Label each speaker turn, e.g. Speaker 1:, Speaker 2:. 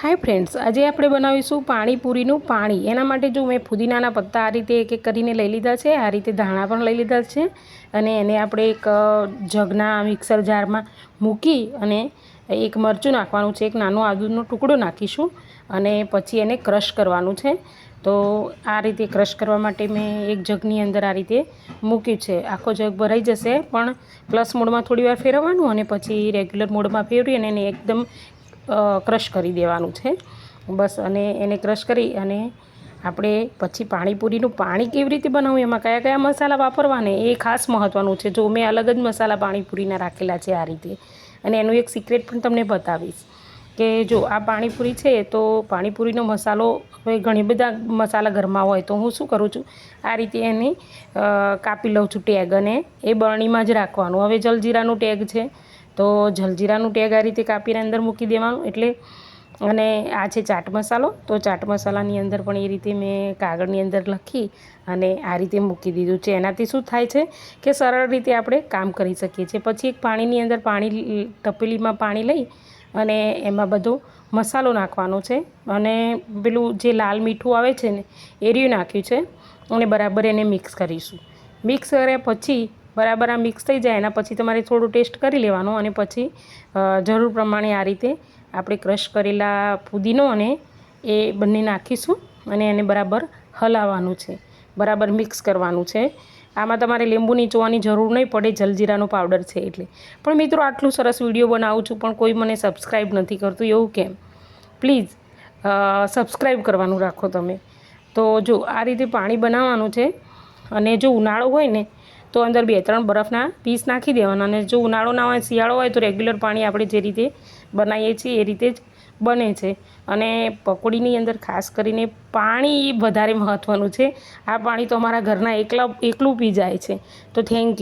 Speaker 1: Hi friends આજે આપણે બનાવીશું પાણીપુરીનું પાણી. એના માટે જો મેં ફુદીનાના પત્તા આ રીતે એક એક કરીને લઈ લીધા છે, આ રીતે ધાણા પણ લઈ લીધા છે અને એને આપણે એક જગના મિક્સર જારમાં મૂકી અને એક મરચું નાખવાનું છે, એક નાનો આદુનો ટુકડો નાખીશું અને પછી એને ક્રશ કરવાનું છે. તો આ રીતે ક્રશ કરવા માટે મેં એક જગની અંદર આ રીતે મૂક્યું છે. આખો જગ ભરાઈ જશે, પણ પ્લસ મોડમાં થોડી વાર ફેરવવાનું અને પછી રેગ્યુલર મોડમાં ફેરવી અને એને એકદમ ક્રશ કરી દેવાનું છે. બસ અને એને ક્રશ કરી અને આપણે પછી પાણીપુરીનું પાણી કેવી રીતે બનાવવું, એમાં કયા કયા મસાલા વાપરવાને, એ ખાસ મહત્ત્વનું છે. જો મેં અલગ જ મસાલા પાણીપુરીના રાખેલા છે આ રીતે. અને એનું એક સિક્રેટ પણ તમને બતાવીશ કે જો આ પાણીપુરી છે તો પાણીપુરીનો મસાલો, હવે ઘણી બધા મસાલા ઘરમાં હોય તો હું શું કરું છું? આ રીતે એની કાપી લઉં છું ટેગ અને એ બરણીમાં જ રાખવાનું. હવે જલજીરાનું ટેગ છે. તો જલજીરાનું ટેગ આ રીતે કાપીને અંદર મૂકી દેવાનું. એટલે અને આ છે ચાટ મસાલો. તો ચાટ મસાલાની અંદર પણ એ રીતે મેં કાગળની અંદર લખી અને આ રીતે મૂકી દીધું છે. એનાથી શું થાય છે કે સરળ રીતે આપણે કામ કરી શકીએ છીએ. પછી એક પાણીની અંદર પાણી તપેલીમાં પાણી લઈ અને એમાં બધો મસાલો નાખવાનો છે. અને પેલું જે લાલ મીઠું આવે છે ને, એ રહ્યું નાખ્યું છે. અને બરાબર એને મિક્સ કરીશું. મિક્સ કર્યા પછી બરાબર આ મિક્સ થઈ જાય, એના પછી તમારે થોડું ટેસ્ટ કરી લેવાનું અને પછી જરૂર પ્રમાણે આ રીતે આપણે ક્રશ કરેલા પુદીનો અને એ બંને નાખીશું અને એને બરાબર હલાવવાનું છે. બરાબર મિક્સ કરવાનું છે. આમાં તમારે લીંબુ નીચોવાની જરૂર નહીં પડે, જલજીરાનો પાવડર છે એટલે. પણ મિત્રો, આટલું સરસ વીડિયો બનાવું છું, પણ કોઈ મને સબસ્ક્રાઈબ નથી કરતું, એવું કેમ? પ્લીઝ સબસ્ક્રાઈબ કરવાનું રાખો તમે. તો જો, આ રીતે પાણી બનાવવાનું છે અને જો ઉનાળો હોય ને તો અંદર બે ત્રણ બરફના પીસ નાખી દેવાના અને જો ઉનાળો ના હોય, શિયાળો હોય, તો રેગ્યુલર પાણી આપણે જે રીતે બનાવીએ છીએ એ રીતે જ બને છે. અને પકોડીની અંદર ખાસ કરીને પાણી વધારે મહત્ત્વનું છે. આ પાણી તો અમારા ઘરના એકલા, એકલું પી જાય છે. તો થેન્ક યુ